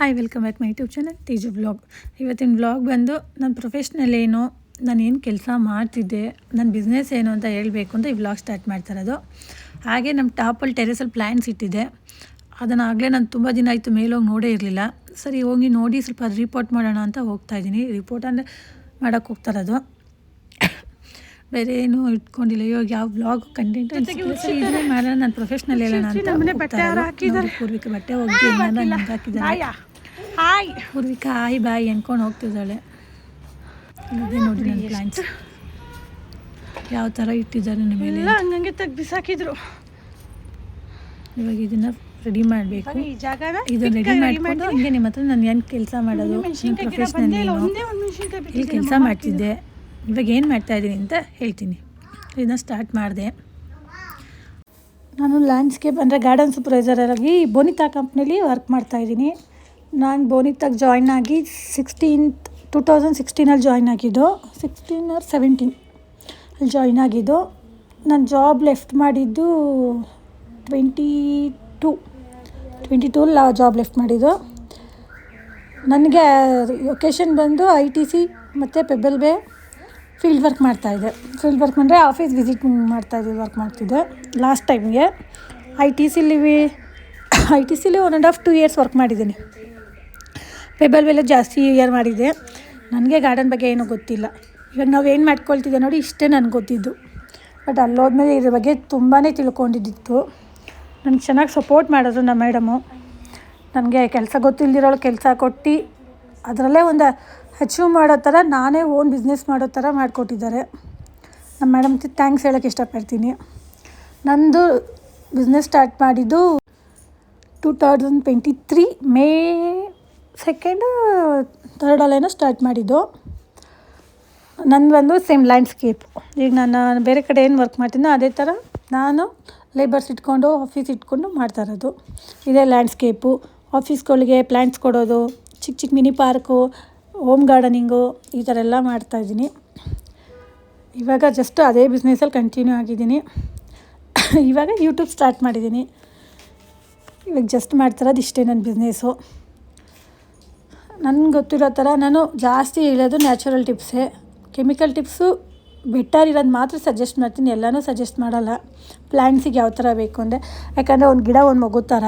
Hi welcome back my YouTube channel Teju vlog ಇವತ್ತಿನ vlog ಬಂದು ನನ್ನ ಪ್ರೊಫೆಷ್ನಲ್ ಏನು ನಾನು ಏನು ಕೆಲಸ ಮಾಡ್ತಿದ್ದೆ ನನ್ನ ಬಿಸ್ನೆಸ್ ಏನು ಅಂತ ಹೇಳಬೇಕು ಅಂತ ಈ ವ್ಲಾಗ್ ಸ್ಟಾರ್ಟ್ ಮಾಡ್ತಾ ಇರೋದು. ಹಾಗೆ ನಮ್ಮ ಟಾಪಲ್ಲಿ ಟೆರೆಸಲ್ಲಿ ಪ್ಲ್ಯಾನ್ಸ್ ಇಟ್ಟಿದ್ದೆ. ಅದನ್ನು ಆಗಲೇ ನಾನು ತುಂಬ ದಿನ ಆಯಿತು ಮೇಲೋಗಿ ನೋಡೇ ಇರಲಿಲ್ಲ. ಸರಿ ಹೋಗಿ ನೋಡಿ ಸ್ವಲ್ಪ ರಿಪೋರ್ಟ್ ಮಾಡೋಣ ಅಂತ ಹೋಗ್ತಾ ಇದ್ದೀನಿ. ರಿಪೋರ್ಟ್ ಅಂದರೆ ಮಾಡೋಕ್ಕೆ ಹೋಗ್ತಾ ಇರೋದು. ಬೇರೆ ಏನು ಇಟ್ಕೊಂಡಿಲ್ಲ. ಇವಾಗ ಯಾವ ಬ್ಲಾಗ್ ಕಂಟೆಂಟ್ ಇದನ್ನೇ ಮಾಡೋಣ ನಾನು ಪ್ರೊಫೆಷ್ನಲ್ ಹೇಳೋಣ ಅಂತ ಪೂರ್ವಿಕ ಬಟ್ಟೆ ಹೋಗಿ ಹಾಕಿದ್ದಾರೆ. ಹಾಯ್ ಪೂರ್ವಿಕಾ ಹಾಯ್ ಬಾಯ್ ಅನ್ಕೊಂಡು ಹೋಗ್ತಿದ್ದಾಳೆ. ನೋಡಿ ನನ್ನ ಪ್ಲ್ಯಾನ್ಸ್ ಯಾವ ಥರ ಇಟ್ಟಿದ್ದಾರೆ ಎಲ್ಲ ಹಂಗಂಗೆ ತೆಗ್ದು ಬಿಸಾಕಿದ್ರು. ಇವಾಗ ಇದನ್ನ ರೆಡಿ ಮಾಡಬೇಕು. ಈ ಜಾಗನ ಇದು ರೆಡಿ ಮಾಡ್ಕೊಂಡು ಹಿಂಗೆ ನಿಮ್ಮ ಹತ್ರ ನಾನು ಏನು ಕೆಲಸ ಮಾಡೋದು? ಪ್ರೊಫೆಷ್ನಲ್ ಇಲ್ಲಿ ಕೆಲಸ ಮಾಡ್ತಿದ್ದೆ. ಇವಾಗ ಏನು ಮಾಡ್ತಾ ಇದ್ದೀನಿ ಅಂತ ಹೇಳ್ತೀನಿ. ಇದನ್ನ ಸ್ಟಾರ್ಟ್ ಮಾಡಿದೆ. ನಾನು ಲ್ಯಾಂಡ್ಸ್ಕೇಪ್ ಅಂದರೆ ಗಾರ್ಡನ್ ಸೂಪರ್ವೈಸರ್ ಆಗಿ ಬೋನಿತಾ ಕಂಪ್ನಿಲಿ ವರ್ಕ್ ಮಾಡ್ತಾಯಿದ್ದೀನಿ ನಾನು ಬೋನಿತಾಗೆ ಜಾಯ್ನ್ ಆಗಿ ಸಿಕ್ಸ್ಟೀನ್ತ್ ಟೂ ತೌಸಂಡ್ ಸಿಕ್ಸ್ಟೀನಲ್ಲಿ ಜಾಯ್ನ್ ಆಗಿದ್ದು ಸಿಕ್ಸ್ಟೀನ್ ಆರ್ ಸೆವೆಂಟೀನ್ ಅಲ್ಲಿ ಜಾಯ್ನ್ ಆಗಿದ್ದು, ನಾನು ಜಾಬ್ ಲೆಫ್ಟ್ ಮಾಡಿದ್ದು ಟ್ವೆಂಟಿ ಟೂ ಟ್ವೆಂಟಿ ಟೂಲ್ಲಿ ಜಾಬ್ ಲೆಫ್ಟ್ ಮಾಡಿದ್ದು. ನನಗೆ ಲೊಕೇಶನ್ ಬಂದು ಐ ಟಿ ಸಿ ಮತ್ತು ಪೆಬ್ಬಲ್ ಬೇ ಫೀಲ್ಡ್ ವರ್ಕ್ ಮಾಡ್ತಾಯಿದ್ದೆ ಫೀಲ್ಡ್ ವರ್ಕ್ ಅಂದರೆ ಆಫೀಸ್ ವಿಸಿಟ್ ಮಾಡ್ತಾಯಿದ್ದೆ ವರ್ಕ್ ಮಾಡ್ತಿದ್ದೆ ಲಾಸ್ಟ್ ಟೈಮ್ಗೆ ಐ ಟಿ ಸಿಲಿ I T ಸಿಲಿ one and half two years work ಮಾಡಿದ್ದೀನಿ. ಪೆಬ್ಬಲ್ ಬೇಲೆ ಜಾಸ್ತಿ ಇಯರ್ ಮಾಡಿದೆ ನನಗೆ ಗಾರ್ಡನ್ ಬಗ್ಗೆ ಏನೂ ಗೊತ್ತಿಲ್ಲ. ಇವಾಗ ನಾವು ಏನು ಮಾಡ್ಕೊಳ್ತಿದ್ದೆ ನೋಡಿ, ಇಷ್ಟೇ ನನಗೆ ಗೊತ್ತಿದ್ದು. ಬಟ್ ಅಲ್ಲೋದ್ಮೇಲೆ ಇದ್ರ ಬಗ್ಗೆ ತುಂಬಾ ತಿಳ್ಕೊಂಡಿದ್ದಿತ್ತು. ನನಗೆ ಚೆನ್ನಾಗಿ ಸಪೋರ್ಟ್ ಮಾಡಿದ್ರು ನಮ್ಮ ಮೇಡಮು ನನಗೆ ಕೆಲಸ ಗೊತ್ತಿಲ್ದಿರೋಳು ಕೆಲಸ ಕೊಟ್ಟು, ಅದರಲ್ಲೇ ಒಂದು ಅಚೀವ್ ಮಾಡೋ ಥರ ನಾನೇ ಓನ್ ಬಿಸ್ನೆಸ್ ಮಾಡೋ ಥರ ಮಾಡಿಕೊಟ್ಟಿದ್ದಾರೆ. ನಮ್ಮ ಮೇಡಮ್ ಥ್ಯಾಂಕ್ಸ್ ಹೇಳೋಕ್ಕೆ ಇಷ್ಟಪಡ್ತೀನಿ. ನಂದು ಬಿಸ್ನೆಸ್ ಸ್ಟಾರ್ಟ್ ಮಾಡಿದ್ದು two thousand twenty three May second third ಅಲ್ಲೇನೋ ಸ್ಟಾರ್ಟ್ ಮಾಡಿದ್ದು. ನಂದು ಬಂದು ಸೇಮ್ ಲ್ಯಾಂಡ್ಸ್ಕೇಪ್ ಈಗ ನಾನು ಬೇರೆ ಕಡೆ ಏನು ವರ್ಕ್ ಮಾಡ್ತೀನೋ ಅದೇ ಥರ ನಾನು ಲೇಬರ್ಸ್ ಇಟ್ಕೊಂಡು ಆಫೀಸ್ ಇಟ್ಕೊಂಡು ಮಾಡ್ತಾ ಇರೋದು. ಇದೇ ಲ್ಯಾಂಡ್ಸ್ಕೇಪು ಆಫೀಸ್ಗಳಿಗೆ ಪ್ಲ್ಯಾಂಟ್ಸ್ ಕೊಡೋದು ಚಿಕ್ಕ ಚಿಕ್ಕ ಮಿನಿ ಪಾರ್ಕು ಹೋಮ್ ಗಾರ್ಡನಿಂಗು ಈ ಥರ ಎಲ್ಲ ಮಾಡ್ತಾಯಿದ್ದೀನಿ ಇವಾಗ ಜಸ್ಟ್ ಅದೇ ಬಿಸ್ನೆಸ್ಸಲ್ಲಿ ಕಂಟಿನ್ಯೂ ಆಗಿದ್ದೀನಿ. ಇವಾಗ ಯೂಟ್ಯೂಬ್ ಸ್ಟಾರ್ಟ್ ಮಾಡಿದ್ದೀನಿ. ಇವಾಗ ಜಸ್ಟ್ ಮಾಡ್ತಿರೋದು ಇಷ್ಟೇ ನನ್ನ ಬಿಸ್ನೆಸ್ಸು ನನಗೆ ಗೊತ್ತಿರೋ ಥರ ನಾನು ಜಾಸ್ತಿ ಹೇಳೋದು ನ್ಯಾಚುರಲ್ ಟಿಪ್ಸೇ ಕೆಮಿಕಲ್ ಟಿಪ್ಸು ಬೆಟರ್ ಇರೋದು ಮಾತ್ರ ಸಜೆಸ್ಟ್ ಮಾಡ್ತೀನಿ. ಎಲ್ಲನೂ ಸಜೆಸ್ಟ್ ಮಾಡಲ್ಲ. ಪ್ಲ್ಯಾಂಟ್ಸಿಗೆ ಯಾವ ಥರ ಬೇಕು ಅಂದರೆ, ಯಾಕಂದರೆ ಒಂದು ಗಿಡ ಒಂದು ಮಗು ಥರ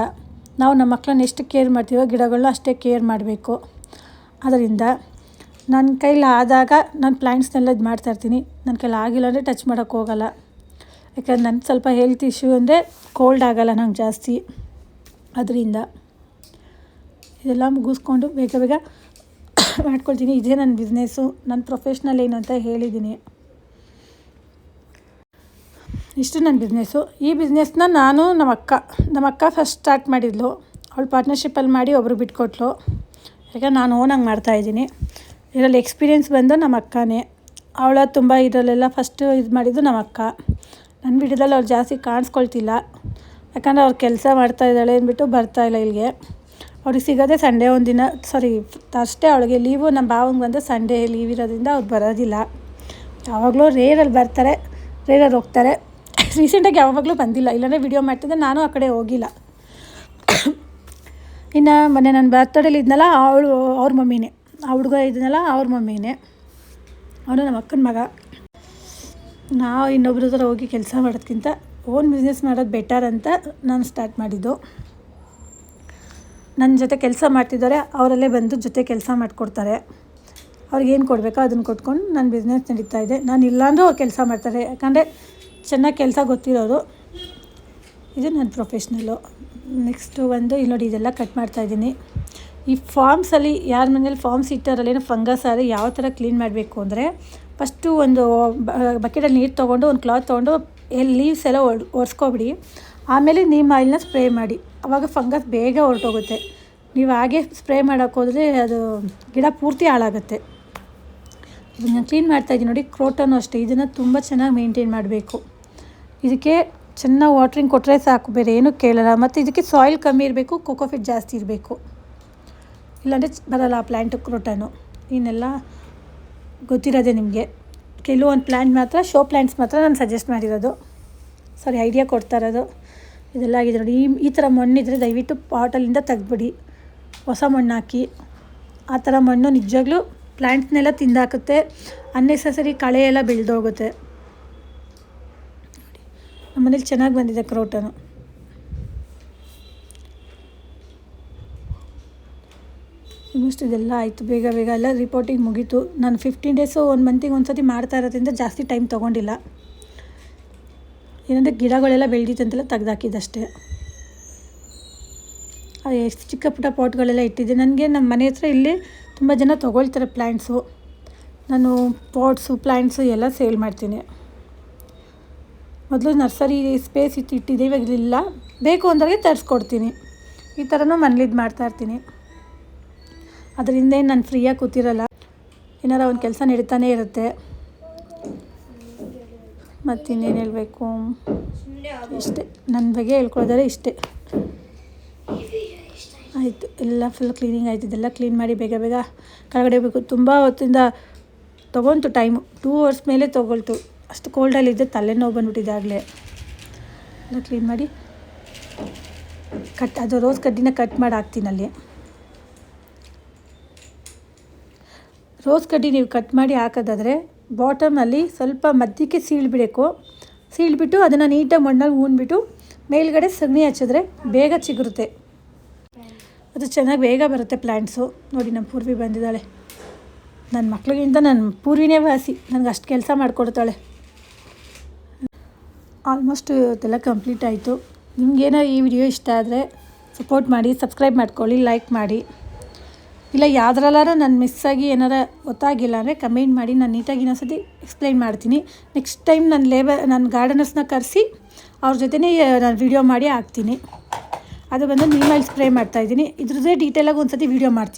ನಾವು ನಮ್ಮ ಮಕ್ಕಳನ್ನ ಎಷ್ಟು ಕೇರ್ ಮಾಡ್ತೀವೋ ಗಿಡಗಳನ್ನ ಅಷ್ಟೇ ಕೇರ್ ಮಾಡಬೇಕು. ಅದರಿಂದ ನನ್ನ ಕೈಲಿ ಆದಾಗ ನಾನು ಪ್ಲ್ಯಾಂಟ್ಸ್ನೆಲ್ಲ ಇದು ಮಾಡ್ತಾಯಿರ್ತೀನಿ ನನ್ನ ಕೈಲಿ ಆಗಿಲ್ಲ ಅಂದರೆ ಟಚ್ ಮಾಡೋಕ್ಕೆ ಹೋಗಲ್ಲ. ಯಾಕಂದ್ರೆ ನನ್ನ ಸ್ವಲ್ಪ ಹೆಲ್ತ್ ಇಶ್ಯೂ ಅಂದರೆ ಕೋಲ್ಡ್ ಆಗಲ್ಲ ನಂಗೆ ಜಾಸ್ತಿ. ಅದರಿಂದ ಇದೆಲ್ಲ ಮುಗಿಸ್ಕೊಂಡು ಬೇಗ ಬೇಗ ಮಾಡ್ಕೊಳ್ತೀನಿ. ಇದೇ ನನ್ನ ಬಿಸ್ನೆಸ್ಸು ನನ್ನ ಪ್ರೊಫೆಷ್ನಲ್ ಏನು ಅಂತ ಹೇಳಿದ್ದೀನಿ. ಇಷ್ಟು ನನ್ನ ಬಿಸ್ನೆಸ್ಸು ಈ ಬಿಸ್ನೆಸ್ನ ನಾನು ನಮ್ಮ ಅಕ್ಕ ನಮ್ಮ ಅಕ್ಕ ಫಸ್ಟ್ ಸ್ಟಾರ್ಟ್ ಮಾಡಿದ್ಲು. ಅವಳು ಪಾರ್ಟ್ನರ್ಶಿಪ್ಪಲ್ಲಿ ಮಾಡಿ ಒಬ್ಬರು ಬಿಟ್ಕೊಟ್ಲು. ಈಗ ನಾನು ಓನಾಗಿ ಮಾಡ್ತಾಯಿದ್ದೀನಿ ಇದರಲ್ಲಿ ಎಕ್ಸ್ಪೀರಿಯೆನ್ಸ್ ಬಂದು ನಮ್ಮ ಅಕ್ಕನೇ. ಅವಳ ತುಂಬ ಇದರಲ್ಲೆಲ್ಲ ಫಸ್ಟು ಇದು ಮಾಡಿದ್ದು ನಮ್ಮ ಅಕ್ಕ. ನನ್ನ ವಿಡಿಯೋದಲ್ಲಿ ಅವ್ರು ಜಾಸ್ತಿ ಕಾಣಿಸ್ಕೊಳ್ತಿಲ್ಲ. ಯಾಕಂದರೆ ಅವ್ರು ಕೆಲಸ ಮಾಡ್ತಾ ಇದ್ದಾಳೆ ಅಂದ್ಬಿಟ್ಟು ಬರ್ತಾಯಿಲ್ಲ ಇಲ್ಲಿಗೆ ಅವ್ರಿಗೆ ಸಿಗೋದೇ ಸಂಡೇ ದಿನ ಸಾರಿ ಅಷ್ಟೇ ಅವಳಿಗೆ ಲೀವು ನಮ್ಮ ಭಾವಂಗೆ ಬಂದು ಸಂಡೇ ಲೀವ್ ಇರೋದ್ರಿಂದ ಅವ್ರು ಬರೋದಿಲ್ಲ. ಯಾವಾಗಲೂ ರೇರಲ್ಲಿ ಬರ್ತಾರೆ ರೇರಲ್ಲಿ ಹೋಗ್ತಾರೆ. ರೀಸೆಂಟಾಗಿ ಯಾವಾಗಲೂ ಬಂದಿಲ್ಲ, ಇಲ್ಲಾಂದರೆ ವಿಡಿಯೋ ಮಾಡ್ತಿದ್ದೆ ನಾನು ಆ ಕಡೆ ಹೋಗಿಲ್ಲ. ಇನ್ನು ಮೊನ್ನೆ ನನ್ನ ಬರ್ತಡೇಲಿ ಇದ್ನಲ್ಲ, ಅವಳು, ಅವ್ರ ಮಮ್ಮಿನೇ. ಆ ಹುಡುಗ ಇದ್ನಲ್ಲ, ಅವ್ರ ಮಮ್ಮಿನೇ. ಅವನು ನಮ್ಮ ಅಕ್ಕನ ಮಗ. ನಾವು ಇನ್ನೊಬ್ರ ಹತ್ರ ಹೋಗಿ ಕೆಲಸ ಮಾಡೋದಕ್ಕಿಂತ ಓನ್ ಬಿಸ್ನೆಸ್ ಮಾಡೋದು ಬೆಟರ್ ಅಂತ ನಾನು ಸ್ಟಾರ್ಟ್ ಮಾಡಿದ್ದು. ನನ್ನ ಜೊತೆ ಕೆಲಸ ಮಾಡ್ತಿದ್ದಾರೆ, ಅವರಲ್ಲೇ ಬಂದು ಜೊತೆ ಕೆಲಸ ಮಾಡಿಕೊಡ್ತಾರೆ. ಅವ್ರಿಗೇನು ಕೊಡಬೇಕೋ ಅದನ್ನು ಕೊಟ್ಕೊಂಡು ನನ್ನ ಬಿಸ್ನೆಸ್ ನಡೀತಾ ಇದೆ. ನಾನು ಇಲ್ಲಾಂದರೂ ಅವ್ರು ಕೆಲಸ ಮಾಡ್ತಾರೆ. ಯಾಕಂದರೆ ಚೆನ್ನಾಗಿ ಕೆಲಸ ಗೊತ್ತಿರೋರು. ಇದು ನನ್ನ ಪ್ರೊಫೆಷ್ನಲ್ಲು ನೆಕ್ಸ್ಟು ಒಂದು, ಇಲ್ಲಿ ನೋಡಿ ಇದೆಲ್ಲ ಕಟ್ ಮಾಡ್ತಾಯಿದ್ದೀನಿ ಈ ಫಾರ್ಮ್ಸಲ್ಲಿ ಯಾರ ಮನೇಲಿ ಫಾರ್ಮ್ಸ್ ಇಟ್ಟಾರಲ್ಲೇನೋ ಫಂಗಸ್ ಆದರೆ ಯಾವ ಥರ ಕ್ಲೀನ್ ಮಾಡಬೇಕು ಅಂದರೆ ಫಸ್ಟು ಒಂದು ಬಕೆಟಲ್ಲಿ ನೀರು ತೊಗೊಂಡು, ಒಂದು ಕ್ಲಾತ್ ತೊಗೊಂಡು, ಎಲ್ಲಿ ಲೀವ್ಸ್ ಎಲ್ಲ ಒಡ್, ಒರೆಸ್ಕೊಬಿಡಿ. ಆಮೇಲೆ ನೀಮ್ ಆಯಿಲ್ನ ಸ್ಪ್ರೇ ಮಾಡಿ. ಆವಾಗ ಫಂಗಸ್ ಬೇಗ ಹೊರಟೋಗುತ್ತೆ. ನೀವು ಹಾಗೆ ಸ್ಪ್ರೇ ಮಾಡೋಕ್ಕೋದ್ರೆ ಅದು ಗಿಡ ಪೂರ್ತಿ ಹಾಳಾಗುತ್ತೆ. ಇದನ್ನು ಕ್ಲೀನ್ ಮಾಡ್ತಾಯಿದ್ದೀನಿ ನೋಡಿ, ಕ್ರೋಟನು ಅಷ್ಟೇ. ಇದನ್ನು ತುಂಬ ಚೆನ್ನಾಗಿ ಮೇಂಟೈನ್ ಮಾಡಬೇಕು. ಇದಕ್ಕೆ ಚೆನ್ನಾಗಿ ವಾಟ್ರಿಂಗ್ ಕೊಟ್ಟರೆ ಸಾಕು, ಬೇರೆ ಏನೂ ಕೇಳಲ್ಲ. ಮತ್ತು ಇದಕ್ಕೆ ಸಾಯಿಲ್ ಕಮ್ಮಿ ಇರಬೇಕು ಕೋಕೋಫಿಟ್ ಜಾಸ್ತಿ ಇರಬೇಕು. ಇಲ್ಲಾಂದರೆ ಬರಲ್ಲ ಆ ಪ್ಲ್ಯಾಂಟು ಕ್ರೋಟನು. ಇನ್ನೆಲ್ಲ ಗೊತ್ತಿರೋದೆ ನಿಮಗೆ. ಕೆಲವೊಂದು ಪ್ಲ್ಯಾಂಟ್ ಮಾತ್ರ, ಶೋ ಪ್ಲ್ಯಾಂಟ್ಸ್ ಮಾತ್ರ ನಾನು ಸಜೆಸ್ಟ್ ಮಾಡಿರೋದು. ಸಾರಿ, ಐಡಿಯಾ ಕೊಡ್ತಾ ಇರೋದು. ಇದೆಲ್ಲ ಆಗಿದೆ ನೋಡಿ. ಈ ಈ ಥರ ಮಣ್ಣಿದ್ರೆ ದಯವಿಟ್ಟು ಪಾಟಲ್ಲಿಂದ ತೆಗ್ದುಬಿಡಿ. ಹೊಸ ಮಣ್ಣು ಹಾಕಿ. ಆ ಥರ ಮಣ್ಣು ನಿಜವಾಗ್ಲೂ ಪ್ಲ್ಯಾಂಟ್ನೆಲ್ಲ ತಿಂದಾಕುತ್ತೆ. ಅನ್ನೆಸೆಸರಿ ಕಳೆ ಎಲ್ಲ ಬೆಳೆದೋಗುತ್ತೆ ನಮ್ಮನೇಲಿ ಚೆನ್ನಾಗಿ ಬಂದಿದೆ ಕ್ರೋಟನು. ಆಲ್ಮೋಸ್ಟ್ ಇದೆಲ್ಲ ಆಯಿತು. ಬೇಗ ಬೇಗ ಎಲ್ಲ ರಿಪೋರ್ಟಿಂಗ್ ಮುಗೀತು. ನಾನು ಫಿಫ್ಟೀನ್ ಡೇಸು ಒಂದು ಮಂತಿಗೆ ಒಂದು ಸತಿ ಮಾಡ್ತಾ ಇರೋದ್ರಿಂದ ಜಾಸ್ತಿ ಟೈಮ್ ತೊಗೊಂಡಿಲ್ಲ. ಏನಂದರೆ ಗಿಡಗಳೆಲ್ಲ ಬೆಳೆದಿತ್ತಂತೆಲ್ಲ ತೆಗ್ದಾಕಿದ್ದಷ್ಟೇ. ಎಷ್ಟು ಚಿಕ್ಕ ಪುಟ್ಟ ಪಾಟ್ಗಳೆಲ್ಲ ಇಟ್ಟಿದ್ದೆ. ನನಗೆ ನಮ್ಮ ಮನೆ ಹತ್ರ ಇಲ್ಲಿ ತುಂಬ ಜನ ತೊಗೊಳ್ತಾರೆ ಪ್ಲ್ಯಾಂಟ್ಸು ನಾನು ಪಾಟ್ಸು ಪ್ಲ್ಯಾಂಟ್ಸು ಎಲ್ಲ ಸೇಲ್ ಮಾಡ್ತೀನಿ. ಮೊದಲು ನರ್ಸರಿ ಸ್ಪೇಸ್ ಇತ್ತು, ಇಟ್ಟಿದ್ದೆ. ಇವಾಗ ಇಲ್ಲ ಬೇಕು ಅಂದ್ರೆ ತರಿಸ್ಕೊಡ್ತೀನಿ. ಈ ಥರನೂ ಮನೇಲಿದ್ದು ಮಾಡ್ತಾಯಿರ್ತೀನಿ ಅದರಿಂದ ನಾನು ಫ್ರೀಯಾಗಿ ಕೂತಿರಲ್ಲ. ಏನಾರ ಒಂದು ಕೆಲಸ ನಡೀತಾನೆ ಇರುತ್ತೆ. ಮತ್ತಿನ್ನೇನು ಹೇಳಬೇಕು? ಇಷ್ಟೇ. ನನ್ನ ಬಗ್ಗೆ ಹೇಳ್ಕೊಳ್ಳೋದಾದ್ರೆ ಇಷ್ಟೇ. ಆಯಿತು. ಎಲ್ಲ ಫುಲ್ ಕ್ಲೀನಿಂಗ್ ಆಯಿತು. ಇದೆಲ್ಲ ಕ್ಲೀನ್ ಮಾಡಿ ಬೇಗ ಬೇಗ ಕೆಳಗಡೆ ಬೇಕು ತುಂಬ ಹೊತ್ತಿಂದ ತೊಗೊಂತು ಟೈಮು ಟೂ ಅವರ್ಸ್ ಮೇಲೆ ತೊಗೊಳ್ತು. ಅಷ್ಟು ಕೋಲ್ಡಲ್ಲಿದ್ದೆ ತಲೆನೋವು ಬಂದ್ಬಿಟ್ಟಿದ್ದಾಗಲೇ ಎಲ್ಲ ಕ್ಲೀನ್ ಮಾಡಿ ಕಟ್ ಅದು ರೋಸ್ ಕಡ್ಡಿನ ಕಟ್ ಮಾಡಿ ಹಾಕ್ತೀನಿ ಅಲ್ಲಿ. ರೋಸ್ ಕಡ್ಡಿ ನೀವು ಕಟ್ ಮಾಡಿ ಹಾಕೋದಾದರೆ ಬಾಟಮಲ್ಲಿ ಸ್ವಲ್ಪ ಮಧ್ಯಕ್ಕೆ ಸೀಳ್ಬಿಡಬೇಕು. ಸೀಳ್ಬಿಟ್ಟು ಅದನ್ನು ನೀಟಾಗಿ ಮಣ್ಣಲ್ಲಿ ಹೂಣ್ಬಿಟ್ಟು ಮೇಲ್ಗಡೆ ಸಗಣಿ ಹಚ್ಚಿದ್ರೆ ಬೇಗ ಚಿಗುರುತ್ತೆ. ಅದು ಚೆನ್ನಾಗಿ ಬೇಗ ಬರುತ್ತೆ ಪ್ಲ್ಯಾಂಟ್ಸು ನೋಡಿ ನಮ್ಮ ಪೂರ್ವಿ ಬಂದಿದ್ದಾಳೆ. ನನ್ನ ಮಕ್ಳಿಗಿಂತ ನನ್ನ ಪೂರ್ವಿನೇ ವಾಸಿ. ನನಗೆ ಅಷ್ಟು ಕೆಲಸ ಮಾಡಿಕೊಡ್ತಾಳೆ. ಆಲ್ಮೋಸ್ಟ್ ಇವತ್ತೆಲ್ಲ ಕಂಪ್ಲೀಟ್ ಆಯಿತು. ನಿಮಗೇನೋ ಈ ವಿಡಿಯೋ ಇಷ್ಟ ಆದರೆ ಸಪೋರ್ಟ್ ಮಾಡಿ ಸಬ್ಸ್ಕ್ರೈಬ್ ಮಾಡ್ಕೊಳ್ಳಿ ಲೈಕ್ ಮಾಡಿ. ಇಲ್ಲ, ಯಾವ್ದ್ರಲ್ಲಾರು ನಾನು ಮಿಸ್ ಆಗಿ ಏನಾರ ಗೊತ್ತಾಗಿಲ್ಲ ಅಂದರೆ ಕಮೆಂಟ್ ಮಾಡಿ ನಾನು ನೀಟಾಗಿ ಇನ್ನೊಂದ್ಸತಿ ಎಕ್ಸ್ಪ್ಲೈನ್ ಮಾಡ್ತೀನಿ. ನೆಕ್ಸ್ಟ್ ಟೈಮ್ ನನ್ನ ಲೇಬರ್ ನನ್ನ ಗಾರ್ಡನರ್ಸ್ನ ಕರೆಸಿ ಅವ್ರ ಜೊತೆನೇ ನಾನು ವಿಡಿಯೋ ಮಾಡಿ ಹಾಕ್ತೀನಿ. ಅದು ಬಂದು ನೀಮಲ್ಲಿ ಸ್ಪ್ರೇ ಮಾಡ್ತಾಯಿದ್ದೀನಿ ಇದ್ರದ್ದೇ ಡೀಟೇಲಾಗಿ ಒಂದು ಸತಿ ವೀಡಿಯೋ ಮಾಡ್ತೀನಿ.